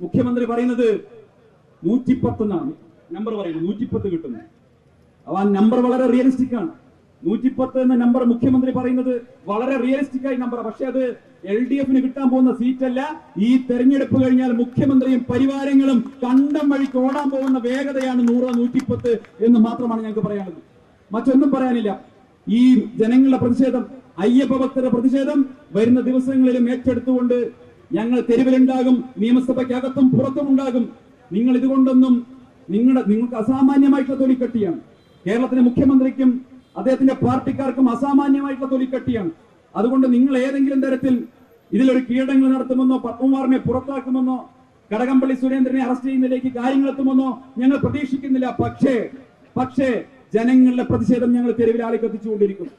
മുഖ്യമന്ത്രി പറയുന്നത് നൂറ്റിപ്പത്ത് എന്നാണ്. നമ്പർ പറയുന്നത് നൂറ്റിപ്പത്ത് കിട്ടുന്നു. അപ്പൊ ആ നമ്പർ വളരെ റിയലിസ്റ്റിക് ആണ്. നൂറ്റിപ്പത്ത് എന്ന നമ്പർ മുഖ്യമന്ത്രി പറയുന്നത് വളരെ റിയലിസ്റ്റിക് ആയി നമ്പർ പക്ഷെ അത് എൽ ഡി എഫിന് കിട്ടാൻ പോകുന്ന സീറ്റല്ല ഈ തെരഞ്ഞെടുപ്പ് കഴിഞ്ഞാൽ മുഖ്യമന്ത്രിയും പരിവാരങ്ങളും കണ്ടം വഴിക്ക് ഓടാൻ പോകുന്ന വേഗതയാണ് നൂറ് നൂറ്റിപ്പത്ത് എന്ന് മാത്രമാണ് ഞങ്ങൾക്ക് പറയാനുള്ളത്. മറ്റൊന്നും പറയാനില്ല. ഈ ജനങ്ങളുടെ പ്രതിഷേധം അയ്യപ്പ ഭക്തരുടെ പ്രതിഷേധം വരുന്ന ദിവസങ്ങളിലും ഏറ്റെടുത്തുകൊണ്ട് ഞങ്ങൾ തെരുവിലുണ്ടാകും നിയമസഭയ്ക്കകത്തും പുറത്തും ഉണ്ടാകും നിങ്ങൾ ഇതുകൊണ്ടൊന്നും നിങ്ങളുടെ നിങ്ങൾക്ക് അസാമാന്യമായിട്ടുള്ള തൊലിക്കട്ടിയാണ്. കേരളത്തിലെ മുഖ്യമന്ത്രിക്കും അദ്ദേഹത്തിന്റെ പാർട്ടിക്കാർക്കും അസാമാന്യമായിട്ടുള്ള തൊലിക്കട്ടിയാണ്. അതുകൊണ്ട് നിങ്ങൾ ഏതെങ്കിലും തരത്തിൽ ഇതിലൊരു കീഴടങ്ങൾ നടത്തുമെന്നോ പത്മകുമാറിനെ പുറത്താക്കുമെന്നോ കടകംപള്ളി സുരേന്ദ്രനെ അറസ്റ്റ് ചെയ്യുന്നതിലേക്ക് കാര്യങ്ങൾ എത്തുമെന്നോ ഞങ്ങൾ പ്രതീക്ഷിക്കുന്നില്ല. പക്ഷേ പക്ഷേ ജനങ്ങളുടെ പ്രതിഷേധം ഞങ്ങൾ തെരുവിലാളി കത്തിച്ചുകൊണ്ടിരിക്കും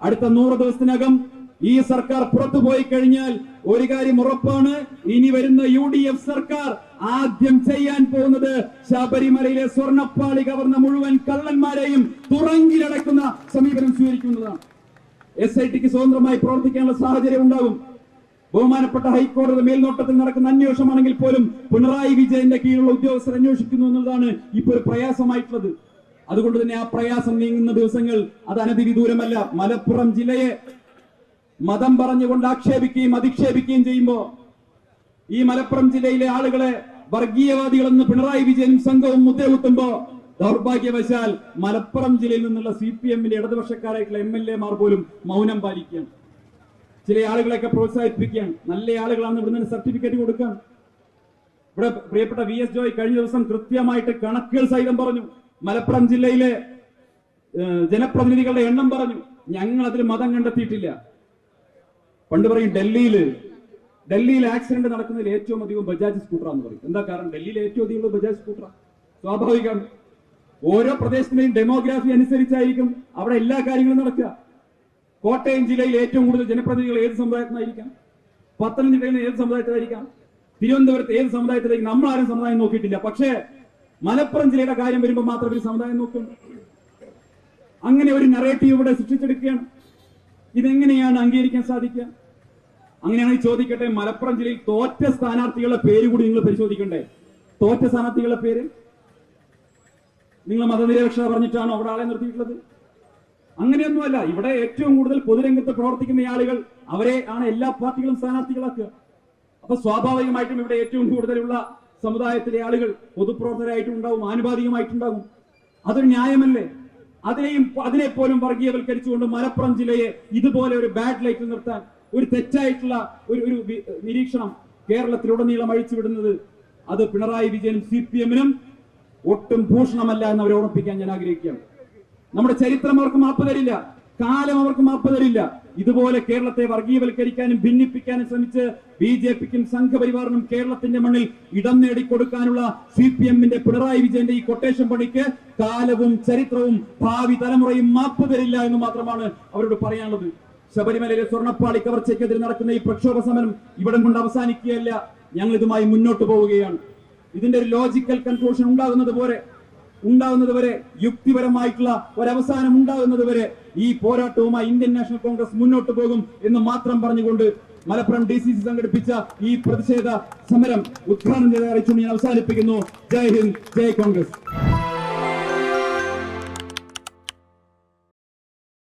അടുത്ത നൂറ് ദിവസത്തിനകം ഈ സർക്കാർ പുറത്തു പോയി കഴിഞ്ഞാൽ ഒരു കാര്യം ഉറപ്പാണ്. ഇനി വരുന്ന യു ഡി എഫ് സർക്കാർ ആദ്യം ചെയ്യാൻ പോകുന്നത് ശബരിമലയിലെ സ്വർണപ്പാളി കവർന്ന മുഴുവൻ കള്ളന്മാരെയും തുറങ്കിലടക്കുന്ന സമീപനം സ്വീകരിക്കുന്നതാണ്. എസ് ഐ ടിക്ക് സ്വതന്ത്രമായി പ്രവർത്തിക്കാനുള്ള സാഹചര്യം ഉണ്ടാകും. ബഹുമാനപ്പെട്ട ഹൈക്കോടതി മേൽനോട്ടത്തിൽ നടക്കുന്ന അന്വേഷണമാണെങ്കിൽ പോലും പിണറായി വിജയന്റെ കീഴിലുള്ള ഉദ്യോഗസ്ഥർ അന്വേഷിക്കുന്നു എന്നുള്ളതാണ് ഇപ്പോൾ ഒരു പ്രയാസമായിട്ടുള്ളത്. അതുകൊണ്ട് തന്നെ ആ പ്രയാസം നീങ്ങുന്ന ദിവസങ്ങൾ അത് അനധിവിദൂരമല്ല മലപ്പുറം ജില്ലയെ മതം പറഞ്ഞുകൊണ്ട് ആക്ഷേപിക്കുകയും അധിക്ഷേപിക്കുകയും ചെയ്യുമ്പോ ഈ മലപ്പുറം ജില്ലയിലെ ആളുകളെ വർഗീയവാദികളെന്ന് പിണറായി വിജയനും സംഘവും മുദ്രകുത്തുമ്പോ ദൗർഭാഗ്യവശാൽ മലപ്പുറം ജില്ലയിൽ നിന്നുള്ള സി പി എമ്മിന്റെ ഇടതുപക്ഷക്കാരായിട്ടുള്ള എം എൽ എമാർ പോലും മൗനം പാലിക്കുകയാണ്. ചില ആളുകളെയൊക്കെ പ്രോത്സാഹിപ്പിക്കുകയാണ്. നല്ല ആളുകളാണ് ഇവിടുന്ന് സർട്ടിഫിക്കറ്റ് കൊടുക്കാൻ. ഇവിടെ പ്രിയപ്പെട്ട വി എസ് ജോയ് കഴിഞ്ഞ ദിവസം കൃത്യമായിട്ട് കണക്കുകൾ സഹിതം പറഞ്ഞു. മലപ്പുറം ജില്ലയിലെ ജനപ്രതിനിധികളുടെ എണ്ണം പറഞ്ഞു. ഞങ്ങൾ അതിൽ മതം കണ്ടെത്തിയിട്ടില്ല. പണ്ട് പറയും ഡൽഹിയിൽ ഡൽഹിയിൽ ആക്സിഡന്റ് നടക്കുന്നതിൽ ഏറ്റവും അധികം ബജാജ് സ്കൂട്ടറാന്ന് പറയും. എന്താ കാരണം? ഡൽഹിയിൽ ഏറ്റവും അധികം ബജാജ് സ്കൂട്ടർ സ്വാഭാവികമാണ് ഓരോ പ്രദേശത്തിന്റെയും ഡെമോഗ്രാഫി അനുസരിച്ചായിരിക്കും അവിടെ എല്ലാ കാര്യങ്ങളും നടക്കുക. കോട്ടയം ജില്ലയിൽ ഏറ്റവും കൂടുതൽ ജനപ്രതിനിധികൾ ഏത് സമുദായത്തിനായിരിക്കാം? പത്തനംതിട്ടയിൽ ഏത് സമുദായത്തിലായിരിക്കാം? തിരുവനന്തപുരത്ത് ഏത് സമുദായത്തിലേക്ക് നമ്മൾ ആരും സമുദായം നോക്കിയിട്ടില്ല. പക്ഷേ മലപ്പുറം ജില്ലയുടെ കാര്യം വരുമ്പോൾ മാത്രം ഒരു സമുദായം നോക്കുന്നു അങ്ങനെ ഒരു നറേറ്റീവ് ഇവിടെ സൃഷ്ടിച്ചെടുക്കുകയാണ്. ഇതെങ്ങനെയാണ് അംഗീകരിക്കാൻ സാധിക്കുക? അങ്ങനെയാണെങ്കിൽ ചോദിക്കട്ടെ മലപ്പുറം ജില്ലയിൽ തോറ്റ സ്ഥാനാർത്ഥികളുടെ പേര് കൂടി നിങ്ങൾ പരിശോധിക്കണ്ടേ? തോറ്റ സ്ഥാനാർത്ഥികളുടെ പേര്? നിങ്ങൾ മതനിരപേക്ഷത പറഞ്ഞിട്ടാണോ അവിടെ ആളെ നിർത്തിയിട്ടുള്ളത്? അങ്ങനെയൊന്നുമല്ല ഇവിടെ ഏറ്റവും കൂടുതൽ പൊതുരംഗത്ത് പ്രവർത്തിക്കുന്ന ആളുകൾ അവരെ ആണ് എല്ലാ പാർട്ടികളും സ്ഥാനാർത്ഥികളാക്കുക. അപ്പൊ സ്വാഭാവികമായിട്ടും ഇവിടെ ഏറ്റവും കൂടുതലുള്ള സമുദായത്തിലെ ആളുകൾ പൊതുപ്രവർത്തകരായിട്ടും ഉണ്ടാവും ആനുപാതികമായിട്ടുണ്ടാകും അതൊരു ന്യായമല്ലേ? അതിനെയും അതിനെ പോലും വർഗീയവൽക്കരിച്ചുകൊണ്ട് മലപ്പുറം ജില്ലയെ ഇതുപോലെ ഒരു ബാഡ് ലൈറ്റിൽ നിർത്താൻ ഒരു തെറ്റായിട്ടുള്ള ഒരു ഒരു നിരീക്ഷണം കേരളത്തിലുടനീളം അഴിച്ചുവിടുന്നത് അത് പിണറായി വിജയനും സി പി എമ്മിനും ഒട്ടും ഭൂഷണമല്ല എന്ന് അവരെ ഓർമ്മിപ്പിക്കാൻ ഞാൻ ആഗ്രഹിക്കുകയാണ്. നമ്മുടെ ചരിത്രം അവർക്ക് മാപ്പ് തരില്ല. കാലം അവർക്ക് മാപ്പ് തരില്ല ഇതുപോലെ കേരളത്തെ വർഗീയവൽക്കരിക്കാനും ഭിന്നിപ്പിക്കാനും ശ്രമിച്ച് ബി ജെ പിക്കും സംഘപരിവാറിനും കേരളത്തിന്റെ മണ്ണിൽ ഇടം നേടിക്കൊടുക്കാനുള്ള സി പി എമ്മിന്റെ പിണറായി വിജയന്റെ ഈ കൊട്ടേഷൻ പണിക്ക് കാലവും ചരിത്രവും ഭാവി തലമുറയും മാപ്പ് തരില്ല എന്ന് മാത്രമാണ് അവരോട് പറയാനുള്ളത്. ശബരിമലയിലെ സ്വർണപ്പാളി കവർച്ചയ്ക്കെതിരെ നടക്കുന്ന ഈ പ്രക്ഷോഭ സമരം ഇവിടം കൊണ്ട് അവസാനിക്കുകയല്ല. ഞങ്ങൾ ഇതുമായി മുന്നോട്ട് പോവുകയാണ്. ഇതിന്റെ ഒരു ലോജിക്കൽ കൺക്ലൂഷൻ ഉണ്ടാകുന്നത് പോലെ ഉണ്ടാകുന്നത് വരെ യുക്തിപരമായിട്ടുള്ള ഒരവസാനം ഉണ്ടാകുന്നത് വരെ ഈ പോരാട്ടവുമായി ഇന്ത്യൻ നാഷണൽ കോൺഗ്രസ് മുന്നോട്ട് പോകും എന്ന് മാത്രം പറഞ്ഞുകൊണ്ട് മലപ്പുറം ഡി സി സി സംഘടിപ്പിച്ച ഈ പ്രതിഷേധ സമരം ഉദ്ഘാടനം ചെയ്ത് അറിയിച്ചുകൊണ്ട് ഞാൻ അവസാനിപ്പിക്കുന്നു. ജയ് ഹിന്ദ് ജയ് കോൺഗ്രസ്.